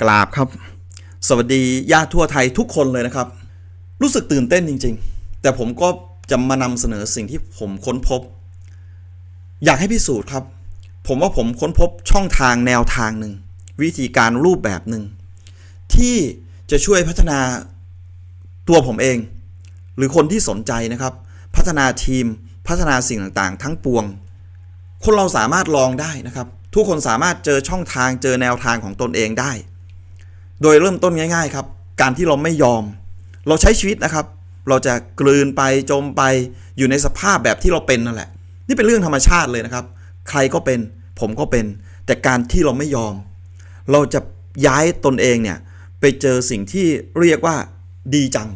กราบครับ สวัสดีญาติทั่วไทยทุกคนเลยนะครับ รู้สึกตื่นเต้นจริง ๆ แต่ผมก็จะมานำเสนอสิ่งที่ผมค้นพบ อยากให้พิสูจน์ครับ ผมว่าผมค้นพบช่องทางแนวทางหนึ่งวิธีการรูปแบบหนึ่งที่จะช่วยพัฒนาตัวผมเอง หรือคนที่สนใจนะครับ พัฒนาทีมพัฒนาสิ่งต่างๆ ทั้งปวง คนเราสามารถลองได้นะครับ ทุกคนสามารถเจอช่องทางเจอแนวทางของตนเองได้ โดยเริ่มต้นง่าย ๆ ครับ การที่เราไม่ยอม เราใช้ชีวิตนะครับ เราจะกลืนไปจมไปอยู่ในสภาพแบบที่เราเป็นนั่นแหละ นี่เป็นเรื่องธรรมชาติเลยนะครับ ใครก็เป็น ผมก็เป็น แต่การที่เราไม่ยอม เราจะย้ายตนเองเนี่ยไปเจอสิ่งที่เรียกว่าดีจัง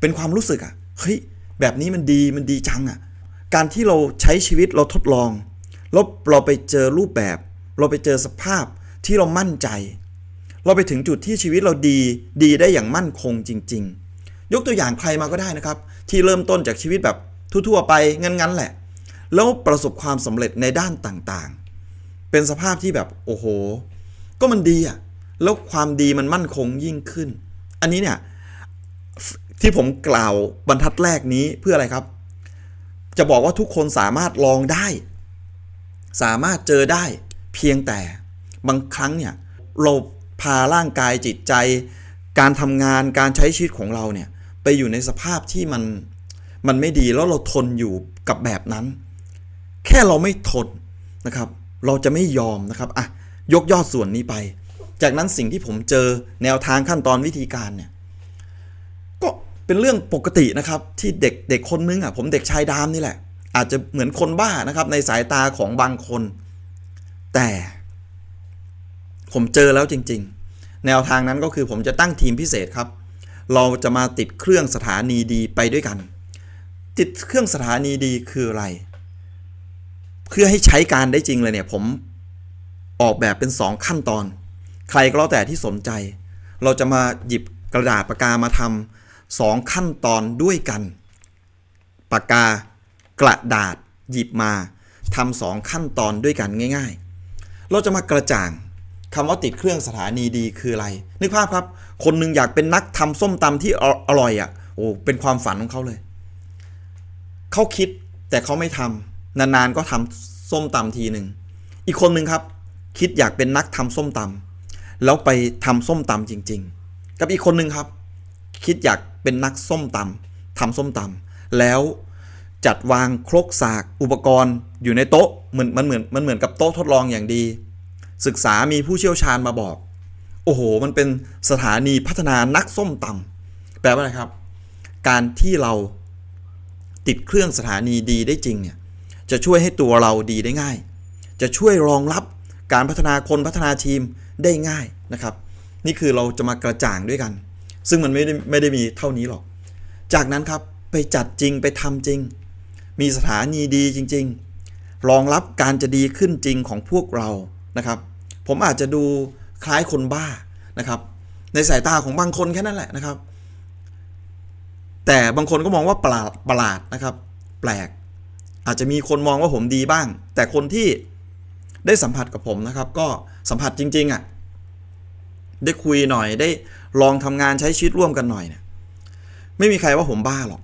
เป็นความรู้สึกอะเฮ้ยแบบนี้มันดีมันดีจังอะการที่เราใช้ชีวิตเราทดลองแล้วเราไปเจอรูปแบบ เราไปเจอสภาพที่เรามั่นใจ เราไปถึงจุดที่ชีวิตเราดีดีได้อย่างมั่นคงจริง ๆ ยกตัวอย่างใครมาก็ได้นะครับ ที่เริ่มต้นจากชีวิตแบบทั่วๆไปงั้นๆแหละ แล้วประสบความสำเร็จในด้านต่างๆ เป็นสภาพที่แบบโอ้โห ก็มันดีอะแล้วความดีมันมั่นคงยิ่งขึ้น อันนี้เนี่ยที่ผมกล่าวบรรทัดแรกนี้เพื่ออะไรครับ จะบอกว่าทุกคนสามารถลองได้ สามารถเจอได้เพียงแต่บางครั้งเนี่ยเรา พาร่างกายจิตใจ การทำงานการใช้ชีวิตของเราเนี่ยไปอยู่ในสภาพที่มันมันไม่ดีแล้วเราทนอยู่กับแบบนั้น แค่เราไม่ทนนะครับ เราจะไม่ยอมนะครับอะยกยอดส่วนนี้ไป จากนั้นสิ่งที่ผมเจอแนวทางขั้นตอนวิธีการเนี่ยก็เป็นเรื่องปกตินะครับที่เด็กเด็กคนนึงอะผมเด็กชายดามนี่แหละ อาจจะเหมือนคนบ้านะครับในสายตาของบางคน แต่ ผมเจอแล้วจริง ๆ แนวทางนั้นก็คือผมจะตั้งทีมพิเศษครับ เราจะมาติดเครื่องสถานีดีไปด้วยกัน ติดเครื่องสถานีดีคืออะไร เพื่อให้ใช้การได้จริงเลยเนี่ยผมออกแบบเป็น 2 ขั้นตอน ใครก็แล้วแต่ที่สนใจ เราจะมาหยิบกระดาษปากกามาทำสองขั้นตอนด้วยกัน ปากกากระดาษหยิบมาทำสองขั้นตอนด้วยกันง่าย ๆ เราจะมากระจ่าง คำว่าติดเครื่องสถานีดีคืออะไร นึกภาพครับ คนหนึงอยากเป็นนักทำส้มตำที่อร่อยอะ่ะ โอ้ เป็นความฝันของเขาเลย เขาคิดแต่เขาไม่ทำนานๆก็ทำส้มตำทีหนึ่ง อีกคนหนึ่งครับ คิดอยากเป็นนักทำส้มตำแล้วไปทำส้มตำจริง ๆ กับอีกคนหนึ่งครับ คิดอยากเป็นนักส้มตำทำส้มตำแล้วจัดวางครกสากอุปกรณ์อยู่ในโต๊ะเหมือนมันเหมือนมันเหมือนกับโต๊ะทดลองอย่างดี ศึกษามีผู้เชี่ยวชาญมาบอก โอ้โห มันเป็นสถานีพัฒนานักส้มตำแปลว่าอะไรครับ การที่เราติดเครื่องสถานีดีได้จริงเนี่ยจะช่วยให้ตัวเราดีได้ง่าย จะช่วยรองรับการพัฒนาคนพัฒนาทีมได้ง่ายนะครับ นี่คือเราจะมากระจ่างด้วยกัน ซึ่งมันไม่ได้ไม่ได้มีเท่านี้หรอก จากนั้นครับไปจัดจริงไปทำจริง มีสถานีดีจริง ๆ รองรับการจะดีขึ้นจริงของพวกเรานะครับ ผมอาจจะดูคล้ายคนบ้านะครับ ในสายตาของบางคนแค่นั้นแหละนะครับ แต่บางคนก็มองว่าประหลาดประหลาดนะครับ แปลก อาจจะมีคนมองว่าผมดีบ้าง แต่คนที่ได้สัมผัสกับผมนะครับ ก็สัมผัสจริงๆอะ่ะได้คุยหน่อยได้ลองทำงานใช้ชีวิตร่วมกันหน่อยเนี่ยไม่มีใครว่าผมบ้าหรอก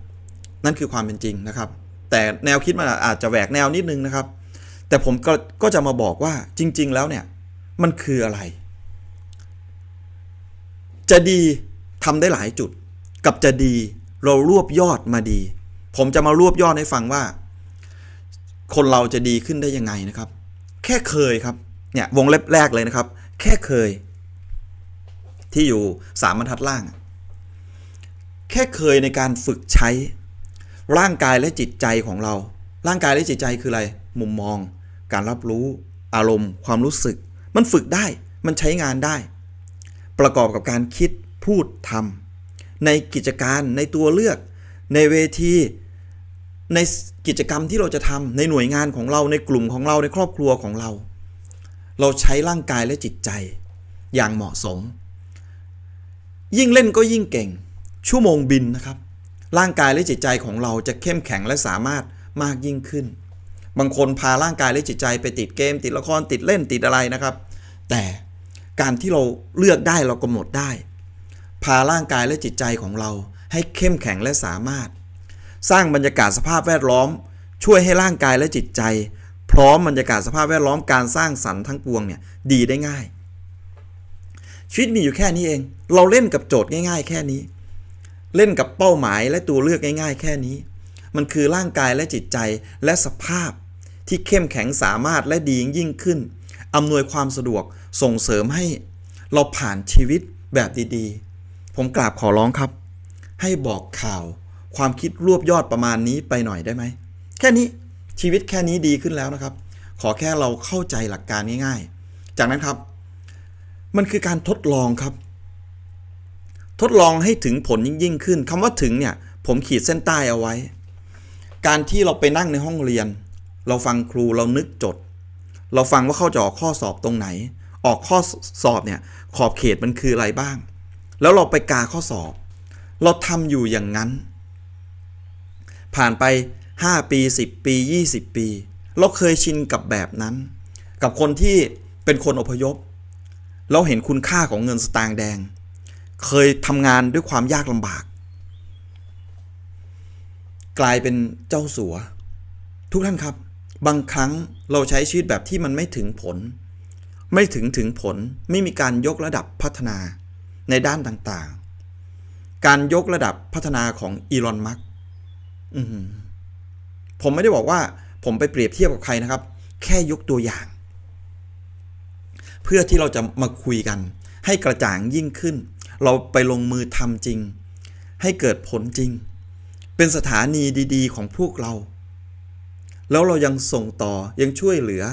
นั่นคือความเป็นจริงนะครับ แต่แนวคิดมันอาจจะแหวกแนวนิดนึงนะครับ แต่ผมก็ก็จะมาบอกว่าจริง ๆ แล้วเนี่ย มันคืออะไร จะดีทำได้หลายจุด กับจะดีเรารวบยอดมาดี ผมจะมารวบยอดให้ฟังว่า คนเราจะดีขึ้นได้ยังไงนะครับ แค่เคยครับเนี่ยวงเล็บแรกเลยนะครับ แค่เคย ที่อยู่สามบรรทัดล่าง แค่เคยในการฝึกใช้ ร่างกายและจิตใจของเรา ร่างกายและจิตใจคืออะไร มุมมอง การรับรู้ อารมณ์ ความรู้สึก มันฝึกได้ มันใช้งานได้ ประกอบกับการคิดพูดทำในกิจการในตัวเลือก ในเวที ในกิจกรรมที่เราจะทำในหน่วยงานของเราในกลุ่มของเราในครอบครัวของเรา เราใช้ร่างกายและจิตใจ อย่างเหมาะสม ยิ่งเล่นก็ยิ่งเก่ง ชั่วโมงบินนะครับ ร่างกายและจิตใจของเราจะเข้มแข็งและสามารถมากยิ่งขึ้น บางคนพาร่างกายและจิตใจไปติดเกม ติดละครติดเล่นติดอะไรนะครับ แต่การที่เราเลือกได้เรากำหนดได้ พาร่างกายและจิตใจของเราให้เข้มแข็งและสามารถ สร้างบรรยากาศสภาพแวดล้อม ช่วยให้ร่างกายและจิตใจ พร้อมบรรยากาศสภาพแวดล้อมการสร้างสรรค์ทั้งปวงเนี่ยดีได้ง่าย ชีวิตมีอยู่แค่นี้เอง เราเล่นกับโจทย์ง่าย ๆ แค่นี้ เล่นกับเป้าหมายและตัวเลือกง่าย ๆ แค่นี้ มันคือร่างกายและจิตใจและสภาพที่เข้มแข็งสามารถและดียิ่งขึ้น อำนวยความสะดวกส่งเสริมให้เราผ่านชีวิตแบบดีๆ ผมกราบขอร้องครับ ให้บอกข่าว ความคิดรวบยอดประมาณนี้ไปหน่อยได้ไหม แค่นี้ชีวิตแค่นี้ดีขึ้นแล้วนะครับ ขอแค่เราเข้าใจหลักการง่ายๆ จากนั้นครับ มันคือการทดลองครับ ทดลองให้ถึงผลยิ่งขึ้นคำว่าถึงเนี่ย ผมขีดเส้นใต้เอาไว้ การที่เราไปนั่งในห้องเรียน เราฟังครูเรานึกจด เราฟังว่าเขาจะออกข้อสอบตรงไหน ออกข้อสอบเนี่ยขอบเขตมันคืออะไรบ้าง แล้วเราไปกาข้อสอบ เราทำอยู่อย่างนั้น ผ่านไป 5 ปี 10 ปี 20 ปี เราเคยชินกับแบบนั้น กับคนที่เป็นคนอพยพ เราเห็นคุณค่าของเงินสตางค์แดง เคยทำงานด้วยความยากลำบาก กลายเป็นเจ้าสัว ทุกท่านครับ บางครั้งเราใช้ชีวิตแบบที่มันไม่ถึงผล ไม่ถึงถึงผลไม่มีการยกระดับพัฒนาในด้านต่างๆ การยกระดับพัฒนาของอีลอนมัสผมไม่ได้บอกว่า ผมไปเปรียบเทียบกับใครนะครับ แค่ยกตัวอย่าง เพื่อที่เราจะมาคุยกัน ให้กระจ่างยิ่งขึ้น เราไปลงมือทำจริง ให้เกิดผลจริง เป็นสถานีดี ๆ ของพวกเรา แล้วเรายังส่งต่อยังช่วยเหลือ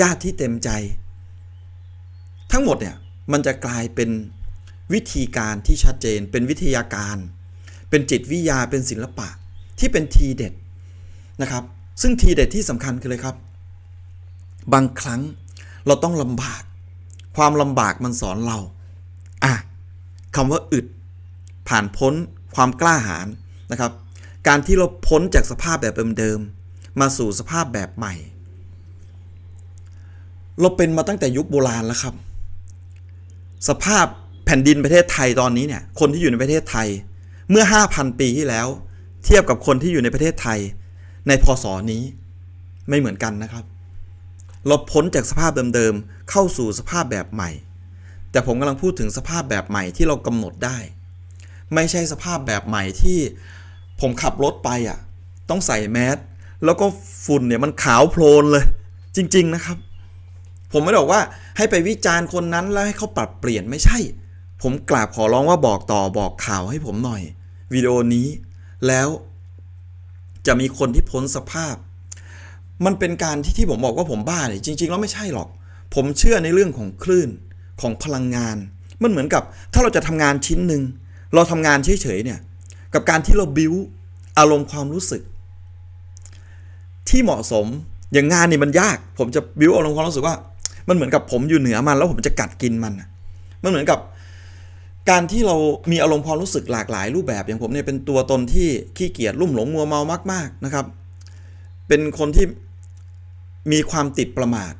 ญาติที่เต็มใจ ทั้งหมดเนี่ยมันจะกลายเป็นวิธีการที่ชัดเจน เป็นวิทยาการ เป็นจิตวิทยาเป็นศิลปะที่เป็นทีเด็ดนะครับ ซึ่งทีเด็ดที่สำคัญคือเลยครับ บางครั้งเราต้องลำบาก ความลำบากมันสอนเราอะคำว่าอึด ผ่านพ้นความกล้าหาญนะครับ การที่เราพ้นจากสภาพแบบเดิมๆ มาสู่สภาพแบบใหม่ เราเป็นมาตั้งแต่ยุคโบราณแล้วครับ สภาพแผ่นดินประเทศไทยตอนนี้เนี่ย คนที่อยู่ในประเทศไทย เมื่อ 5,000 ปีที่แล้ว เทียบกับคนที่อยู่ในประเทศไทย ในพศนี้ไม่เหมือนกันนะครับ เราพ้นจากสภาพเดิมๆเข้าสู่สภาพแบบใหม่ แต่ผมกำลังพูดถึงสภาพแบบใหม่ที่เรากำหนดได้ ไม่ใช่สภาพแบบใหม่ที่ผมขับรถไปอะ ต้องใส่แมส แล้วก็ฝุ่นเนี่ยมันขาวโพลนเลย จริง ๆนะครับ ผมไม่ได้บอกว่าให้ไปวิจารณ์คนนั้นแล้วให้เขาปรับเปลี่ยนไม่ใช่ ผมกราบขอร้องว่าบอกต่อบอกข่าวให้ผมหน่อยวิดีโอนี้ แล้วจะมีคนที่พ้นสภาพ มันเป็นการที่ที่ผมบอกว่าผมบ้าเนี่ยจริง ๆ แล้วไม่ใช่หรอก ผมเชื่อในเรื่องของคลื่นของพลังงาน มันเหมือนกับถ้าเราจะทำงานชิ้นหนึ่งเราทำงานเฉยๆเนี่ย กับการที่เราบิ้วอารมณ์ความรู้สึก ที่เหมาะสมอย่างงานนี่มันยาก ผมจะบิวอารมณ์ความรู้สึกว่า มันเหมือนกับผมอยู่เหนือมัน แล้วผมจะกัดกินมันมันเหมือนกับการที่เรามีอารมณ์ความรู้สึกหลากหลายรูปแบบอย่างผมเนี่ยเป็นตัวตนที่ขี้เกียจลุ่มหลงมัวเมามาก ๆนะครับ เป็นคนที่มีความติดประมาท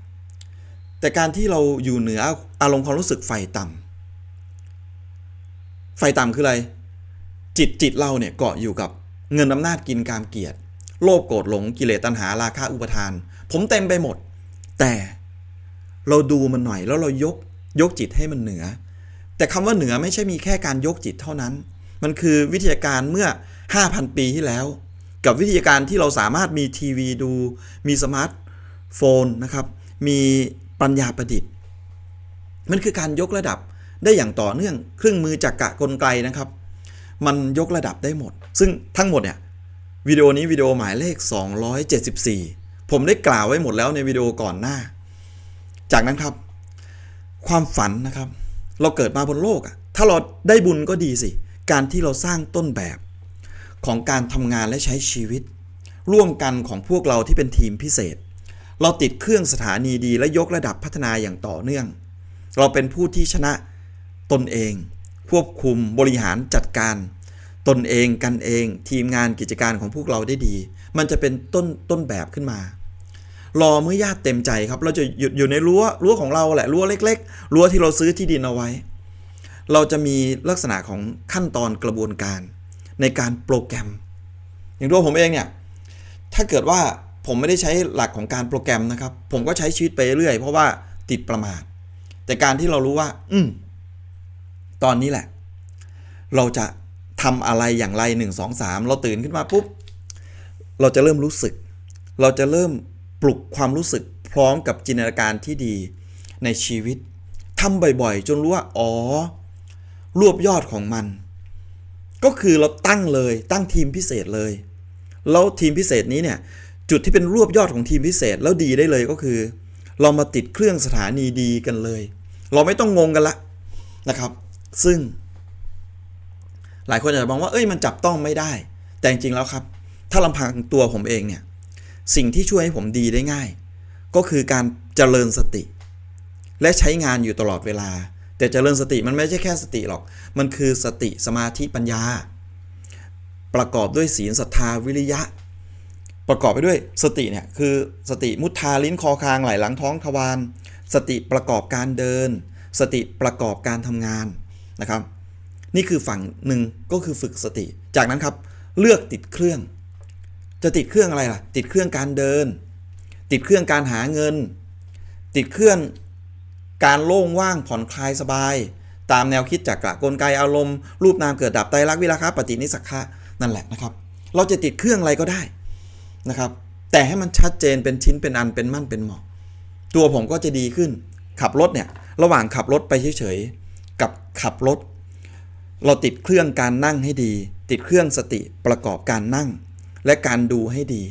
แต่การที่เราอยู่เหนืออารมณ์ความรู้สึกไฟต่ำไฟต่ำคืออะไร จิตจิตเราเนี่ยเกาะอยู่กับเงินอำนาจกินกามเกียรติ โลภโกรธหลงกิเลสตัณหาราคะอุปทาน ผมเต็มไปหมด แต่เราดูมันหน่อยแล้วเรายกยกจิตให้มันเหนือ แต่คำว่าเหนือไม่ใช่มีแค่การยกจิตเท่านั้น มันคือวิทยาการเมื่อ 5,000 ปีที่แล้ว กับวิทยาการที่เราสามารถมีทีวีดู มีสมาร์ทโฟนนะครับ มีปัญญาประดิษฐ์ มันคือการยกระดับได้อย่างต่อเนื่อง เครื่องมือจักกะกลไกนะครับ มันยกระดับได้หมด ซึ่งทั้งหมดเนี่ย วิดีโอนี้วิดีโอหมายเลข 274 ผมได้กล่าวไว้หมดแล้วในวิดีโอก่อนหน้า จากนั้นครับ ความฝันนะครับ เราเกิดมาบนโลกอะถ้าเราได้บุญก็ดีสิ การที่เราสร้างต้นแบบของการทำงานและใช้ชีวิต ร่วมกันของพวกเราที่เป็นทีมพิเศษ เราติดเครื่องสถานีดีและยกระดับพัฒนาอย่างต่อเนื่อง เราเป็นผู้ที่ชนะตนเอง ควบคุมบริหารจัดการ ตนเองกันเอง ทีมงานกิจการของพวกเราได้ดี มันจะเป็นต้นต้นแบบขึ้นมา รอเมื่อญาติเต็มใจครับ เราจะหยุดอยู่ในรั้วรั้วของเราแหละรั้วเล็ก ๆ รั้วที่เราซื้อที่ดินเอาไว้ เราจะมีลักษณะของขั้นตอนกระบวนการ ในการโปรแกรม อย่างตัวผมเองเนี่ยถ้าเกิดว่าผมไม่ได้ใช้หลักของการโปรแกรมนะครับ ผมก็ใช้ชีวิตไปเรื่อยเพราะว่าติดประมาท แต่การที่เรารู้ว่า อืมตอนนี้แหละ เราจะ ทำอะไรอย่างไรหนึ่งสองสามเราตื่นขึ้นมาปุ๊บ เราจะเริ่มรู้สึก เราจะเริ่มปลุกความรู้สึกพร้อมกับจินตนาการที่ดีในชีวิตทำบ่อยๆ จนรู้ว่า อ๋อ รวบยอดของมัน ก็คือเราตั้งเลยตั้งทีมพิเศษเลย แล้วทีมพิเศษนี้เนี่ย จุดที่เป็นรวบยอดของทีมพิเศษแล้วดีได้เลยก็คือ เรามาติดเครื่องสถานีดีกันเลย เราไม่ต้องงงกันละนะครับ ซึ่ง หลายคนอาจจะมองว่าเอ้ยมันจับต้องไม่ได้ แต่จริงๆแล้วครับ ถ้าลำพังตัวผมเองเนี่ยสิ่งที่ช่วยให้ผมดีได้ง่าย ก็คือการเจริญสติ และใช้งานอยู่ตลอดเวลา แต่เจริญสติมันไม่ใช่แค่สติหรอก มันคือสติสมาธิปัญญา ประกอบด้วยศีลศรัทธาวิริยะ ประกอบไปด้วยสติเนี่ยคือสติมุทาลิ้นคอคางไหลหลังท้องทวารสติประกอบการเดิน สติประกอบการทำงานนะครับ นี่คือฝั่งหนึ่งก็คือฝึกสติ จากนั้นครับ เลือกติดเครื่อง จะติดเครื่องอะไรล่ะ ติดเครื่องการเดิน ติดเครื่องการหาเงิน ติดเครื่องการโล่งว่างผ่อนคลายสบาย ตามแนวคิดจากกระกลไกอารมณ์ รูปนามเกิดดับไตรลักษณ์วิราคะปฏินิสักขะนั่นแหละนะครับ เราจะติดเครื่องอะไรก็ได้นะครับ แต่ให้มันชัดเจนเป็นชิ้นเป็นอันเป็นมั่นเป็นเหมาะ ตัวผมก็จะดีขึ้น ขับรถเนี่ยระหว่างขับรถไปเฉยๆกับขับรถ เราติดเครื่องการนั่งให้ดี ติดเครื่องสติประกอบการนั่ง และการดูให้ดี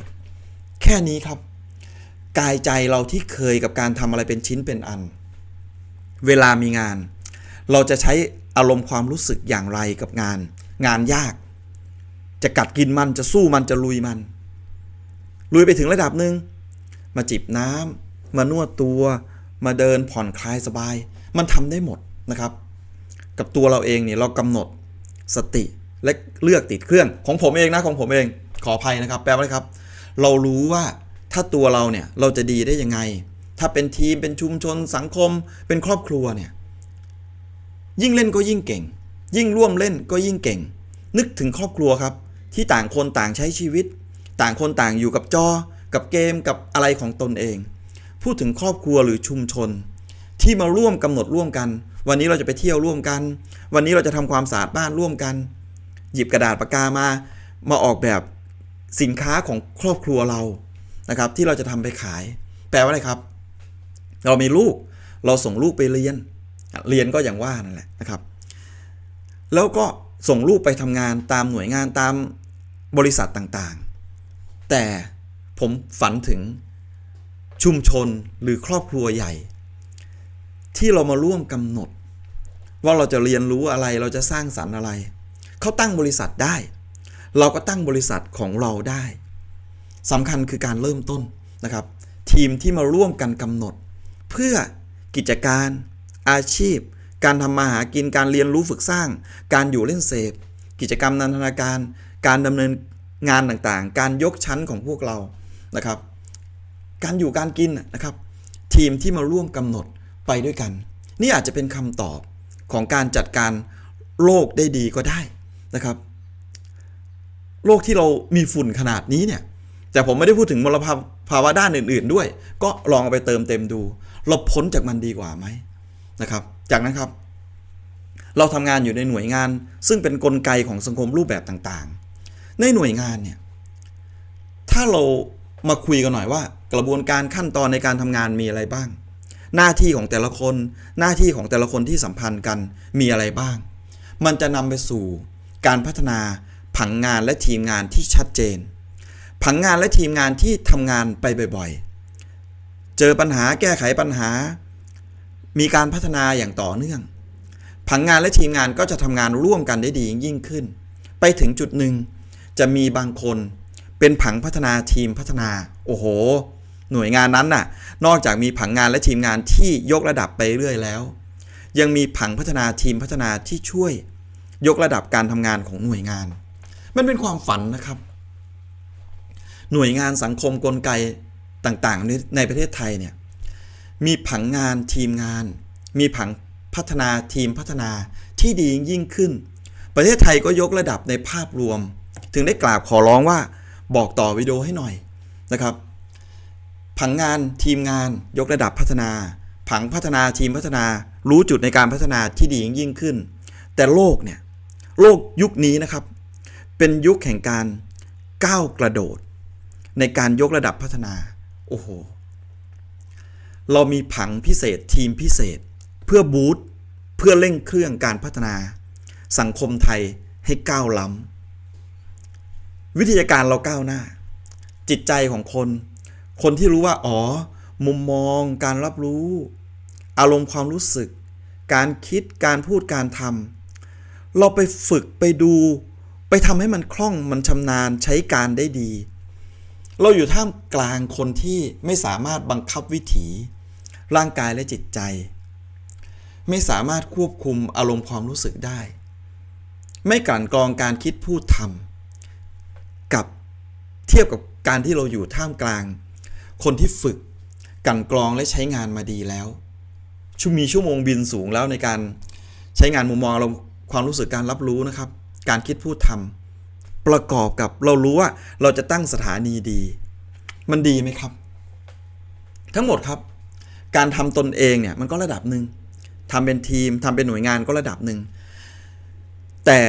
แค่นี้ครับ กายใจเราที่เคยกับการทำอะไรเป็นชิ้นเป็นอัน เวลามีงาน เราจะใช้อารมณ์ความรู้สึกอย่างไรกับงาน งานยาก จะกัดกินมันจะสู้มันจะลุยมัน ลุยไปถึงระดับหนึ่งมาจิบน้ำมานวดตัว มาเดินผ่อนคลายสบาย มันทำได้หมดนะครับ กับตัวเราเองเนี่ยเรากำหนดสติและเลือกติดเครื่องของผมเองนะของผมเองขออภัยนะครับ แปลว่าอะไรครับ เรารู้ว่าถ้าตัวเราเนี่ยเราจะดีได้ยังไง ถ้าเป็นทีมเป็นชุมชนสังคม เป็นครอบครัวเนี่ยยิ่งเล่นก็ยิ่งเก่ง ยิ่งร่วมเล่นก็ยิ่งเก่ง นึกถึงครอบครัวครับ ที่ต่างคนต่างใช้ชีวิต ต่างคนต่างอยู่กับจอ กับเกมกับอะไรของตนเอง พูดถึงครอบครัวหรือชุมชน ที่มาร่วมกำหนดร่วมกัน วันนี้เราจะไปเที่ยวร่วมกัน วันนี้เราจะทำความสะอาดบ้านร่วมกัน หยิบกระดาษปากกามา มาออกแบบสินค้าของครอบครัวเรานะครับ ที่เราจะทำไปขาย แปลว่าอะไรครับ เรามีลูกเราส่งลูกไปเรียน เรียนก็อย่างว่านั่นแหละนะครับ แล้วก็ส่งลูกไปทำงานตามหน่วยงานตามบริษัทต่างๆ แต่ผมฝันถึงชุมชนหรือครอบครัวใหญ่ ที่เรามาร่วมกำหนด ว่าเราจะเรียนรู้อะไรเราจะสร้างสรรค์อะไร เขาตั้งบริษัทได้ เราก็ตั้งบริษัทของเราได้สำคัญคือการเริ่มต้นนะครับ ทีมที่มาร่วมกันกำหนด เพื่อกิจการ อาชีพ การทำมาหากินการเรียนรู้ฝึกสร้าง การอยู่เล่นเสพ กิจกรรมนันทนาการ การดำเนินงานต่างๆ การยกชั้นของพวกเรานะครับ การอยู่การกินนะครับ ทีมที่มาร่วมกำหนด ไปด้วยกัน นี่อาจจะเป็นคำตอบของการจัดการโลกได้ดีก็ได้นะครับ โลกที่เรามีฝุ่นขนาดนี้เนี่ย แต่ผมไม่ได้พูดถึงมลภาวะด้านอื่น ๆ ด้วย ก็ลองเอาไปเติมเต็มดู เราพ้นจากมันดีกว่าไหมนะครับ จากนั้นครับ เราทำงานอยู่ในหน่วยงาน ซึ่งเป็นนกลไกของสังคมรูปแบบต่างๆ ในหน่วยงานเนี่ย ถ้าเรามาคุยกันหน่อยว่ากระบวนการขั้นตอนในการทำงานมีอะไรบ้าง หน้าที่ของแต่ละคน หน้าที่ของแต่ละคนที่สัมพันธ์กันมีอะไรบ้าง มันจะนำไปสู่การพัฒนาผังงานและทีมงานที่ชัดเจน ผังงานและทีมงานที่ทำงานไปบ่อยๆ เจอปัญหาแก้ไขปัญหา มีการพัฒนาอย่างต่อเนื่อง ผังงานและทีมงานก็จะทำงานร่วมกันได้ดียิ่งขึ้น ไปถึงจุดหนึ่งจะมีบางคนเป็นผังพัฒนาทีมพัฒนา โอ้โห หน่วยงานนั้นน่ะ นอกจากมีผังงานและทีมงานที่ยกระดับไปเรื่อยแล้ว ยังมีผังพัฒนาทีมพัฒนาที่ช่วย ยกระดับการทำงานของหน่วยงาน มันเป็นความฝันนะครับ หน่วยงานสังคมกลไกต่างๆ ในในประเทศไทยเนี่ยมีผังงานทีมงาน มีผังพัฒนาทีมพัฒนาที่ดียิ่งขึ้น ประเทศไทยก็ยกระดับในภาพรวม ถึงได้กราบขอร้องว่าบอกต่อวิดีโอให้หน่อยนะครับ ผังงานทีมงานยกระดับพัฒนา ผังพัฒนาทีมพัฒนา รู้จุดในการพัฒนาที่ดียิ่งยิ่งขึ้น แต่โลกเนี่ยโลกยุคนี้นะครับ เป็นยุคแห่งการก้าวกระโดด ในการยกระดับพัฒนาโอ้โหเรามีผังพิเศษทีมพิเศษ เพื่อบูตเพื่อเร่งเครื่องการพัฒนา สังคมไทยให้ก้าวล้ำวิทยาการเราก้าวหน้า จิตใจของคน คนที่รู้ว่า อ๋อ มุมมอง การรับรู้ อารมณ์ความรู้สึก การคิดการพูดการทำเราไปฝึกไปดู ไปทำให้มันคล่องมันชำนาญใช้การได้ดี เราอยู่ท่ามกลางคนที่ไม่สามารถบังคับวิถี ร่างกายและจิตใจ ไม่สามารถควบคุมอารมณ์ความรู้สึกได้ ไม่กลั่นกรองการคิดพูดทำกับเทียบกับการที่เราอยู่ท่ามกลาง คนที่ฝึกกันกรองและใช้งานมาดีแล้วชุมีชั่วโมงบินสูงแล้วในการใช้งานมุมมองอารมณ์ความรู้สึกการรับรู้นะครับ การคิดพูดทำประกอบกับเรารู้ว่าเราจะตั้งสถานีดี มันดีไหมครับ ทั้งหมดครับ การทำตนเองเนี่ยมันก็ระดับหนึ่งทำเป็นทีมทำเป็นหน่วยงานก็ระดับหนึ่งแต่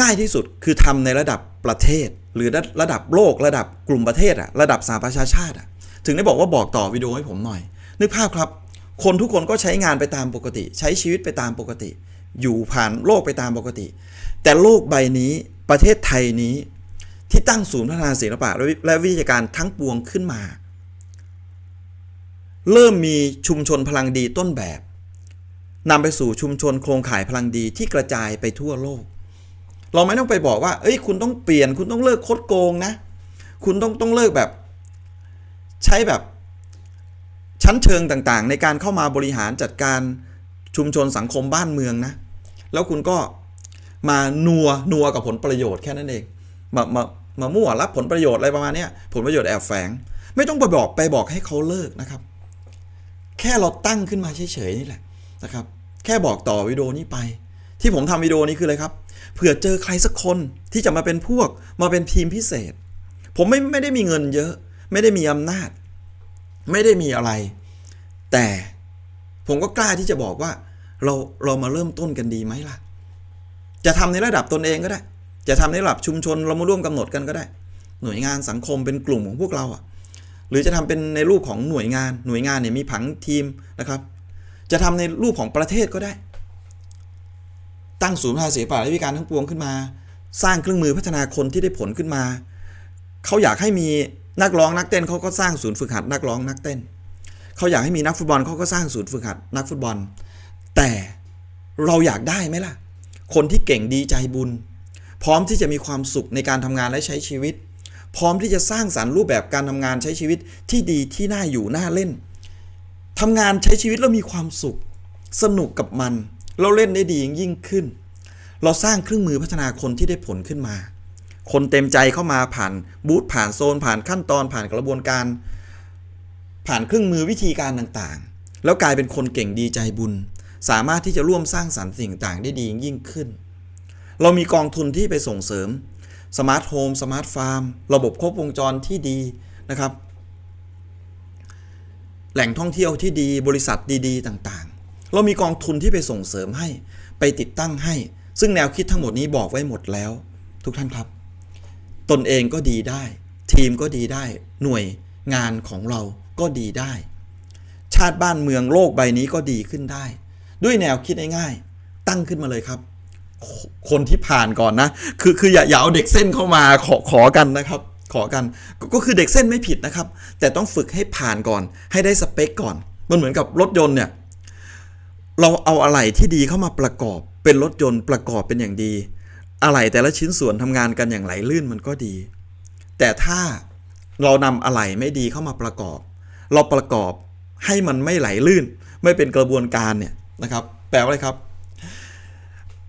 ง่ายที่สุดคือทำในระดับประเทศ หรือระดับโลกระดับกลุ่มประเทศอะระดับสหประชาชาติอะถึงได้บอกว่าบอกต่อวิดีโอให้ผมหน่อย นึกภาพครับ คนทุกคนก็ใช้งานไปตามปกติ ใช้ชีวิตไปตามปกติ อยู่ผ่านโลกไปตามปกติ แต่โลกใบนี้ประเทศไทยนี้ ที่ตั้งศูนย์พัฒนาศิลปะและวิทยาการทั้งปวงขึ้นมา เริ่มมีชุมชนพลังดีต้นแบบนำไปสู่ชุมชนโครงข่ายพลังดีที่กระจายไปทั่วโลก เราไม่ต้องไปบอกว่า เอ้ย คุณต้องเปลี่ยน คุณต้องเลิกคดโกงนะ คุณต้องต้องเลิกแบบ ใช้แบบชั้นเชิงต่างๆ ในการเข้ามาบริหารจัดการชุมชนสังคมบ้านเมืองนะ แล้วคุณก็มานัวนัวกับผลประโยชน์แค่นั้นเอง มามามามั่วรับผลประโยชน์อะไรประมาณนี้ผลประโยชน์แอบแฝง ไม่ต้องไปบอกไปบอกให้เขาเลิกนะครับ แค่เราตั้งขึ้นมาเฉยๆนี่แหละนะครับ แค่บอกต่อวิดีโอนี้ไป ที่ผมทำวิดีโอนี้คืออะไรครับ เผื่อเจอใครสักคนที่จะมาเป็นพวกมาเป็นทีมพิเศษ ผมไม่ไม่ได้มีเงินเยอะ ไม่ได้มีอำนาจ ไม่ได้มีอะไร แต่ผมก็กล้าที่จะบอกว่า เราเรามาเริ่มต้นกันดีไหมล่ะ จะทำในระดับตนเองก็ได้ จะทำในระดับชุมชนเรามาร่วมกำหนดกันก็ได้ หน่วยงานสังคมเป็นกลุ่มของพวกเราอะ หรือจะทำเป็นในรูปของหน่วยงาน หน่วยงานเนี่ยมีผังทีมนะครับ จะทำในรูปของประเทศก็ได้ ตั้งศูนย์พัฒนาศิลปะและวิการทั้งปวงขึ้นมา สร้างเครื่องมือพัฒนาคนที่ได้ผลขึ้นมา เขาอยากให้มีนักร้องนักเต้นเขาก็สร้างศูนย์ฝึกหัดนักร้องนักเต้น เขาอยากให้มีนักฟุตบอลเขาก็สร้างศูนย์ฝึกหัดนักฟุตบอล แต่เราอยากได้ไหมล่ะ คนที่เก่งดีใจบุญ พร้อมที่จะมีความสุขในการทำงานและใช้ชีวิต พร้อมที่จะสร้างสรรค์รูปแบบการทำงานใช้ชีวิตที่ดีที่น่าอยู่น่าเล่นทำงานใช้ชีวิตแล้วมีความสุข สนุกกับมัน เราเล่นได้ดียิ่งขึ้น เราสร้างเครื่องมือพัฒนาคนที่ได้ผลขึ้นมา คนเต็มใจเข้ามาผ่านบูธผ่านโซน ผ่านขั้นตอนผ่านกระบวนการ ผ่านเครื่องมือวิธีการต่างๆ แล้วกลายเป็นคนเก่งดีใจบุญ สามารถที่จะร่วมสร้างสรรค์สิ่งต่างได้ดียิ่งขึ้น เรามีกองทุนที่ไปส่งเสริมสมาร์ทโฮมสมาร์ทฟาร์มระบบครบวงจรที่ดีนะครับ แหล่งท่องเที่ยวที่ดีบริษัทดี ๆ ต่างๆ เรามีกองทุนที่ไปส่งเสริมให้ ไปติดตั้งให้ ซึ่งแนวคิดทั้งหมดนี้บอกไว้หมดแล้ว ทุกท่านครับ ตนเองก็ดีได้ ทีมก็ดีได้ หน่วยงานของเราก็ดีได้ ชาติบ้านเมืองโลกใบนี้ก็ดีขึ้นได้ ด้วยแนวคิดง่ายๆตั้งขึ้นมาเลยครับ คนที่ผ่านก่อนนะ คือคืออย่าอย่าเอาเด็กเส้นเข้ามาขอขอกันนะครับขอกันก็ก็คือเด็กเส้นไม่ผิดนะครับ แต่ต้องฝึกให้ผ่านก่อน ให้ได้สเปคก่อน มันเหมือนกับรถยนต์เนี่ย เราเอาอะไหล่ที่ดีเข้ามาประกอบ เป็นรถยนต์ประกอบเป็นอย่างดี อะไหล่แต่ละชิ้นส่วนทำงานกันอย่างไหลลื่นมันก็ดี แต่ถ้าเรานำอะไหล่ไม่ดีเข้ามาประกอบ เราประกอบให้มันไม่ไหลลื่น ไม่เป็นกระบวนการเนี่ยนะครับ แปลว่าอะไรครับ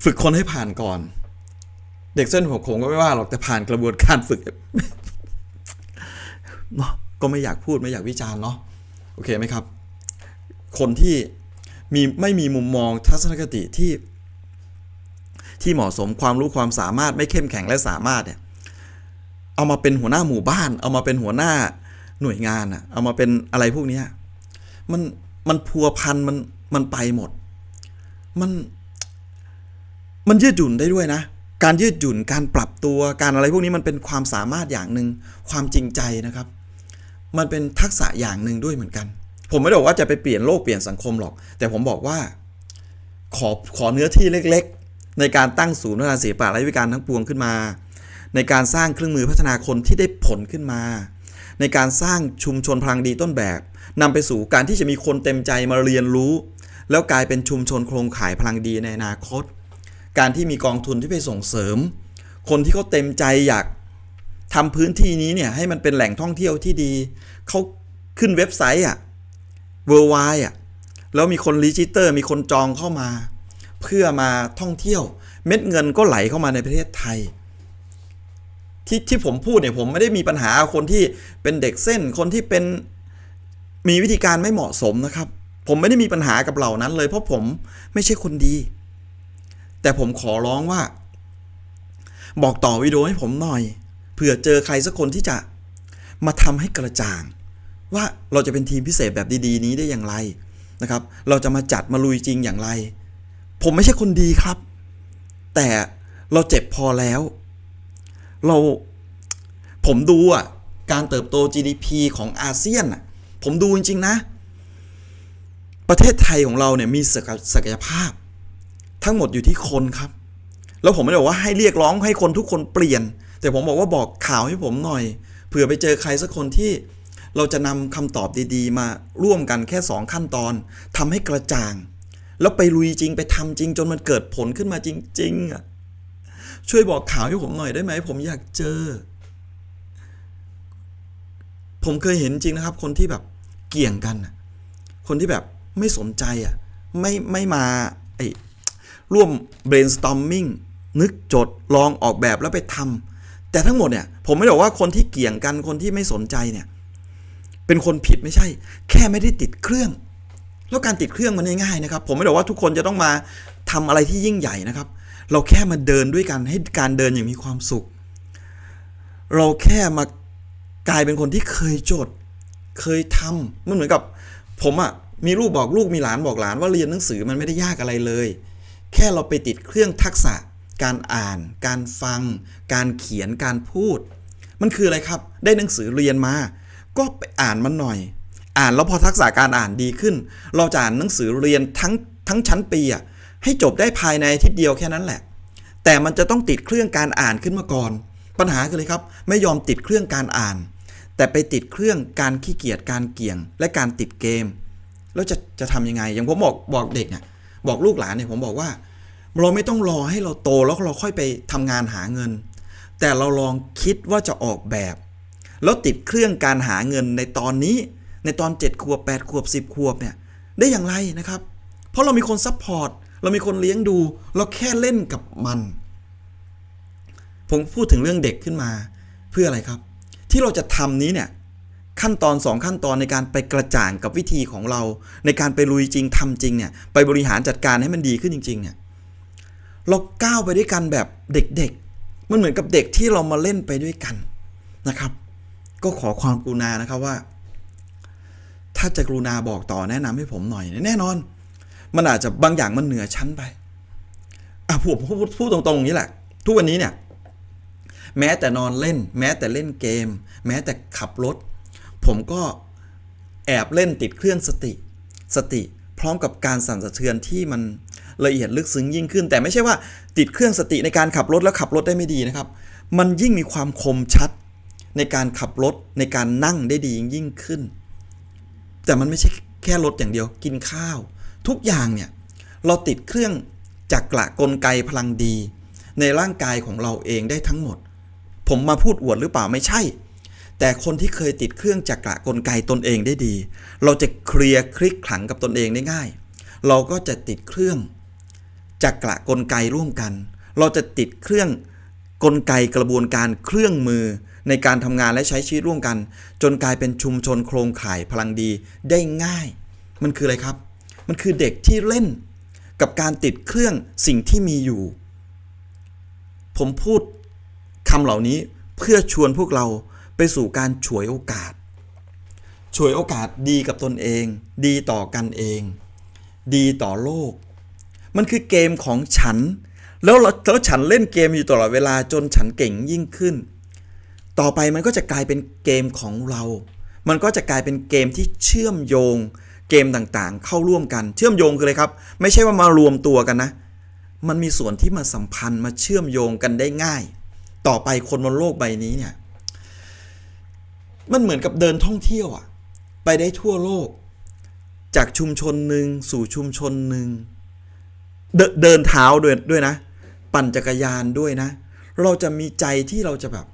ฝึกคนให้ผ่านก่อน เด็กเส้นหัวโขงก็ไม่ว่าหรอกแต่ผ่านกระบวนการฝึกเนาะก็ไม่อยากพูดไม่อยากวิจารณ์เนาะโอเคไหมครับ คนที่ มีไม่มีมุมมองทัศนคติที่ ที่เหมาะสมความรู้ความสามารถไม่เข้มแข็งและสามารถเนี่ยเอามาเป็นหัวหน้าหมู่บ้าน เอามาเป็นหัวหน้าหน่วยงานอะเอามาเป็นอะไรพวกนี้มันมันพัวพันมันมันไปหมด มันมันยืดหยุ่นได้ด้วยนะ การยืดหยุ่นการปรับตัวการอะไรพวกนี้มันเป็นความสามารถอย่างหนึ่งความจริงใจนะครับ มันเป็นทักษะอย่างหนึ่งด้วยเหมือนกัน ผมไม่ได้บอกว่าจะไปเปลี่ยนโลกเปลี่ยนสังคมหรอก แต่ผมบอกว่า ขอขอเนื้อที่เล็กๆ ในการตั้งศูนย์พัฒนาศิลปะและวิการทั้งปวงขึ้นมา ในการสร้างเครื่องมือพัฒนาคนที่ได้ผลขึ้นมา ในการสร้างชุมชนพลังดีต้นแบบนำไปสู่การที่จะมีคนเต็มใจมาเรียนรู้ แล้วกลายเป็นชุมชนโครงข่ายพลังดีในอนาคต การที่มีกองทุนที่ไปส่งเสริม คนที่เขาเต็มใจอยากทำพื้นที่นี้เนี่ยให้มันเป็นแหล่งท่องเที่ยวที่ดีเขาขึ้นเว็บไซต์อะ เวอร์ไวอะแล้วมีคนรีจิเตอร์มีคนจองเข้ามา เพื่อมาท่องเที่ยว เม็ดเงินก็ไหลเข้ามาในประเทศไทย ที่ที่ผมพูดเนี่ยผมไม่ได้มีปัญหาคนที่เป็นเด็กเส้นคนที่เป็นมีวิธีการไม่เหมาะสมนะครับ ผมไม่ได้มีปัญหากับเหล่านั้นเลยเพราะผมไม่ใช่คนดี แต่ผมขอร้องว่า บอกต่อวิดีโอให้ผมหน่อยเผื่อเจอใครสักคนที่จะมาทำให้กระจ่าง ว่าเราจะเป็นทีมพิเศษแบบดีๆ นี้ได้อย่างไรนะครับ เราจะมาจัดมาลุยจริงอย่างไร ผมไม่ใช่คนดีครับ แต่เราเจ็บพอแล้ว เราผมดูอะการเติบโต GDP ของอาเซียนอะผมดูจริง ๆ นะ ประเทศไทยของเราเนี่ยมีศักศักยภาพ ทั้งหมดอยู่ที่คนครับ แล้วผมไม่ได้บอกว่าให้เรียกร้องให้คนทุกคนเปลี่ยน แต่ผมบอกว่าบอกข่าวให้ผมหน่อยเผื่อไปเจอใครสักคนที่ เราจะนำคำตอบดีๆ มาร่วมกันแค่ 2 ขั้นตอนทำให้กระจ่าง แล้วไปลุยจริงไปทำจริง จนมันเกิดผลขึ้นมาจริงๆอะช่วยบอกข่าวให้ผมหน่อยได้ไหม ผมอยากเจอ ผมเคยเห็นจริงนะครับ คนที่แบบเกี่ยงกันคนที่แบบไม่สนใจอะไม่ไม่มาไอร่วม brainstorming นึกจดลองออกแบบแล้วไปทำแต่ทั้งหมดเนี่ย ผมไม่ได้บอกว่าคนที่เกี่ยงกันคนที่ไม่สนใจเนี่ย เป็นคนผิดไม่ใช่ แค่ไม่ได้ติดเครื่อง แล้วการติดเครื่องมันง่ายๆนะครับ ผมไม่ได้บอกว่าทุกคนจะต้องมาทำอะไรที่ยิ่งใหญ่นะครับ เราแค่มาเดินด้วยกันให้การเดินอย่างมีความสุข เราแค่มากลายเป็นคนที่เคยจด เคยทำมันเหมือนกับ ผมอะมีลูกบอกลูกมีหลานบอกหลานว่าเรียนหนังสือมันไม่ได้ยากอะไรเลย แค่เราไปติดเครื่องทักษะ การอ่าน การฟัง การเขียนการพูด มันคืออะไรครับ ได้หนังสือเรียนมา ก็ไปอ่านมันหน่อย อ่านแล้วพอทักษะการอ่านดีขึ้น เราจะอ่านหนังสือเรียนทั้งทั้งชั้นปีอะให้จบได้ภายในอาทิตย์เดียวแค่นั้นแหละ แต่มันจะต้องติดเครื่องการอ่านขึ้นมาก่อน ปัญหาคือเลยครับ ไม่ยอมติดเครื่องการอ่าน แต่ไปติดเครื่องการขี้เกียจการเกี่ยง และการติดเกม แล้วจะจะทำยังไง อย่างผมบอกบอกเด็กเนี่ยบอกลูกหลานเนี่ยผมบอกว่า เราไม่ต้องรอให้เราโตแล้วเราค่อยไปทำงานหาเงิน แต่เราลองคิดว่าจะออกแบบ แล้วติดเครื่องการหาเงินในตอนนี้ ในตอน 7 ขวบ 8 ขวบ 10 ขวบเนี่ยได้อย่างไรนะครับ เพราะเรามีคนซัพพอร์ตเรามีคนเลี้ยงดู เราแค่เล่นกับมัน ผมพูดถึงเรื่องเด็กขึ้นมา เพื่ออะไรครับ ที่เราจะทำนี้เนี่ยขั้นตอน 2 ขั้นตอนในการไปกระจ่างกับวิธีของเรา ในการไปลุยจริงทำจริงเนี่ยไปบริหารจัดการให้มันดีขึ้นจริง ๆ เนี่ยเราก้าวไปด้วยกันแบบเด็กๆ มันเหมือนกับเด็กที่เรามาเล่นไปด้วยกันนะครับ ก็ขอความกรุณานะครับว่า ถ้าจะกรุณาบอกต่อแนะนำให้ผมหน่อยแน่นอน มันอาจจะบางอย่างมันเหนือชั้นไปอะผมพูดพูดตรงๆอย่างนี้แหละ ทุกวันนี้เนี่ย แม้แต่นอนเล่น แม้แต่เล่นเกม แม้แต่ขับรถ ผมก็แอบเล่นติดเครื่องสติ สติ พร้อมกับการสั่นสะเทือนที่มันละเอียดลึกซึ้งยิ่งขึ้น แต่ไม่ใช่ว่าติดเครื่องสติในการขับรถแล้วขับรถได้ไม่ดีนะครับ มันยิ่งมีความคมชัด ในการขับรถในการนั่งได้ดียิ่งขึ้น แต่มันไม่ใช่แค่รถอย่างเดียวกินข้าว ทุกอย่างเนี่ยเราติดเครื่องจักระกลไกพลังดี ในร่างกายของเราเองได้ทั้งหมด ผมมาพูดอวดหรือเปล่าไม่ใช่ แต่คนที่เคยติดเครื่องจักระกลไกตนเองได้ดี เราจะเคลียร์คลิกขลังกับตนเองได้ง่าย เราก็จะติดเครื่องจักระกลไกร่วมกัน เราจะติดเครื่องกลไกกระบวนการเครื่องมือ ในการทำงานและใช้ชีวิตร่วมกัน จนกลายเป็นชุมชนโครงข่ายพลังดีได้ง่าย มันคืออะไรครับ มันคือเด็กที่เล่น กับการติดเครื่องสิ่งที่มีอยู่ ผมพูดคำเหล่านี้เพื่อชวนพวกเราไปสู่การฉวยโอกาสฉวยโอกาสดีกับตนเอง ดีต่อกันเอง ดีต่อโลก มันคือเกมของฉัน แล้วแล้วฉันเล่นเกมอยู่ตลอดเวลาจนฉันเก่งยิ่งขึ้น ต่อไปมันก็จะกลายเป็นเกมของเรา มันก็จะกลายเป็นเกมที่เชื่อมโยง เกมต่างๆ เข้าร่วมกัน เชื่อมโยงคืออะไรครับ ไม่ใช่ว่ามารวมตัวกันนะ มันมีส่วนที่มาสัมพันธ์มาเชื่อมโยงกันได้ง่าย ต่อไปคนบนโลกใบนี้เนี่ย มันเหมือนกับเดินท่องเที่ยวอะไปได้ทั่วโลก จากชุมชนหนึ่งสู่ชุมชนหนึ่งเดเดินเท้าด้วยด้วยนะ ปั่นจักรยานด้วยนะ เราจะมีใจที่เราจะแบบ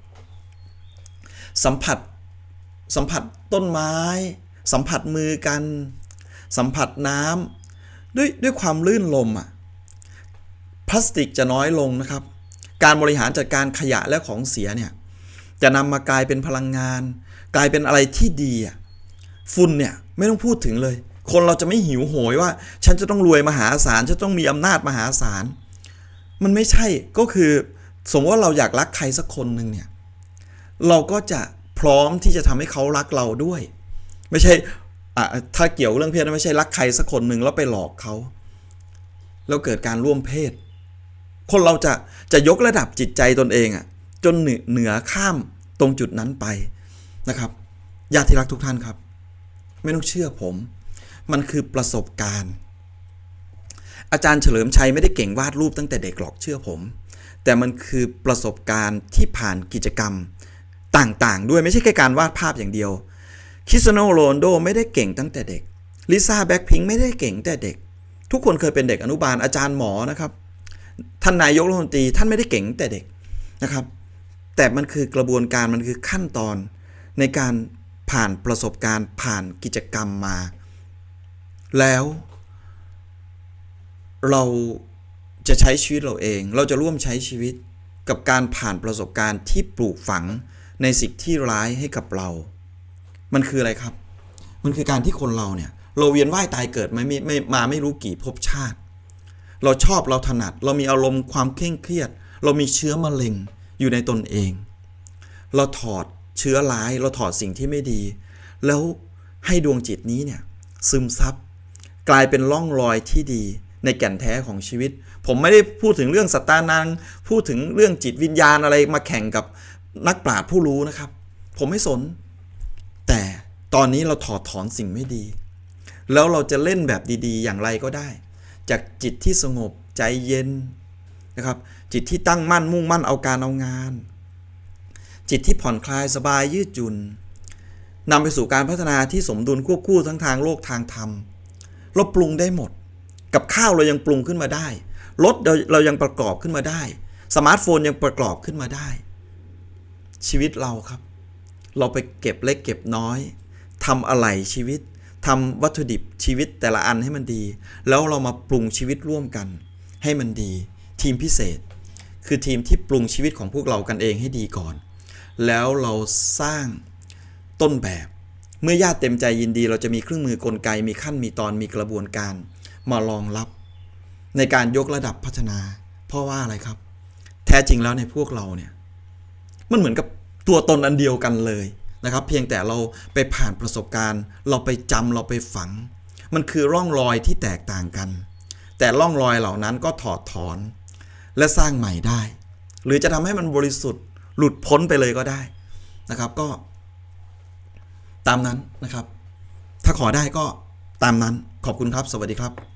สัมผัส สัมผัสต้นไม้ สัมผัสมือกัน สัมผัสน้ำด้วยด้วยความลื่นลมอะพลาสติกจะน้อยลงนะครับ การบริหารจัดการขยะและของเสียเนี่ยจะนำมากลายเป็นพลังงาน กลายเป็นอะไรที่ดีอะฝุ่นเนี่ยไม่ต้องพูดถึงเลย คนเราจะไม่หิวโหยว่า ฉันจะต้องรวยมหาศาลฉันต้องมีอำนาจมหาศาลมันไม่ใช่ก็คือสมมติว่าเราอยากรักใครสักคนหนึ่งเนี่ย เราก็จะพร้อมที่จะทำให้เขารักเราด้วย ไม่ใช่อะถ้าเกี่ยวเรื่องเพศไม่ใช่รักใครสักคนหนึ่งแล้วไปหลอกเขาแล้วเกิดการร่วมเพศ คนเราจะจะยกระดับจิตใจตนเองอะจนเหนือเหนือข้ามตรงจุดนั้นไปนะครับญาติที่รักทุกท่านครับ ไม่ต้องเชื่อผม มันคือประสบการณ์ อาจารย์เฉลิมชัยไม่ได้เก่งวาดรูปตั้งแต่เด็กหรอกเชื่อผม แต่มันคือประสบการณ์ที่ผ่านกิจกรรม ต่างๆ ด้วยไม่ใช่แค่การวาดภาพอย่างเดียวคริสโนโรนโดไม่ได้เก่งตั้งแต่เด็กลิซ่าแบ็คพิงไม่ได้เก่งแต่เด็ก ทุกคนเคยเป็นเด็กอนุบาลอาจารย์หมอนะครับท่านนายกรัฐมนตรีท่านไม่ได้เก่งแต่เด็กนะครับ แต่มันคือกระบวนการมันคือขั้นตอนในการผ่านประสบการณ์ผ่านกิจกรรมมา แล้ว เราจะใช้ชีวิตเราเอง เราจะร่วมใช้ชีวิตกับการผ่านประสบการณ์ที่ปลูกฝัง ในสิ่งที่ร้ายให้กับเรา มันคืออะไรครับ มันคือการที่คนเราเนี่ย เราเวียนว่ายตายเกิดมาไม่ไม่มาไม่รู้กี่ภพชาติ เราชอบเราถนัด เรามีอารมณ์ความเคร่งเครียด เรามีเชื้อมะเร็งอยู่ในตนเอง เราถอดเชื้อร้าย เราถอดสิ่งที่ไม่ดี แล้วให้ดวงจิตนี้เนี่ยซึมซับกลายเป็นร่องรอยที่ดีในแก่นแท้ของชีวิต ผมไม่ได้พูดถึงเรื่องสตตานัง พูดถึงเรื่องจิตวิญญาณอะไรมาแข่งกับ นักปราชญ์ผู้รู้นะครับ ผมไม่สน แต่ตอนนี้เราถอดถอนสิ่งไม่ดี แล้วเราจะเล่นแบบดีๆ อย่างไรก็ได้ จากจิตที่สงบใจเย็นนะครับ จิตที่ตั้งมั่นมุ่งมั่นเอาการเอางาน จิตที่ผ่อนคลายสบายยืดหยุ่นนำไปสู่การพัฒนาที่สมดุลควบคู่ทั้งทางโลกทางธรรมเราปรุงได้หมด กับข้าวเรายังปรุงขึ้นมาได้รถเราเรายังประกอบขึ้นมาได้ สมาร์ทโฟนยังประกอบขึ้นมาได้ ชีวิตเราครับ เราไปเก็บเล็กเก็บน้อยทำอะไรชีวิตทำวัตถุดิบชีวิตแต่ละอันให้มันดี แล้วเรามาปรุงชีวิตร่วมกัน ให้มันดี ทีมพิเศษ คือทีมที่ปรุงชีวิตของพวกเรากันเองให้ดีก่อน แล้วเราสร้างต้นแบบ เมื่อญาติเต็มใจยินดี เราจะมีเครื่องมือกลไกมีขั้นมีตอนมีกระบวนการ มารองรับ ในการยกระดับพัฒนา เพราะว่าอะไรครับ แท้จริงแล้วในพวกเราเนี่ย มันเหมือนกับตัวตนอันเดียวกันเลยนะครับ เพียงแต่เราไปผ่านประสบการณ์ เราไปจำเราไปฝัง มันคือร่องรอยที่แตกต่างกัน แต่ร่องรอยเหล่านั้นก็ถอดถอน และสร้างใหม่ได้ หรือจะทำให้มันบริสุทธิ์ หลุดพ้นไปเลยก็ได้นะครับก็ ตามนั้นนะครับ ถ้าขอได้ก็ตามนั้นขอบคุณครับ สวัสดีครับ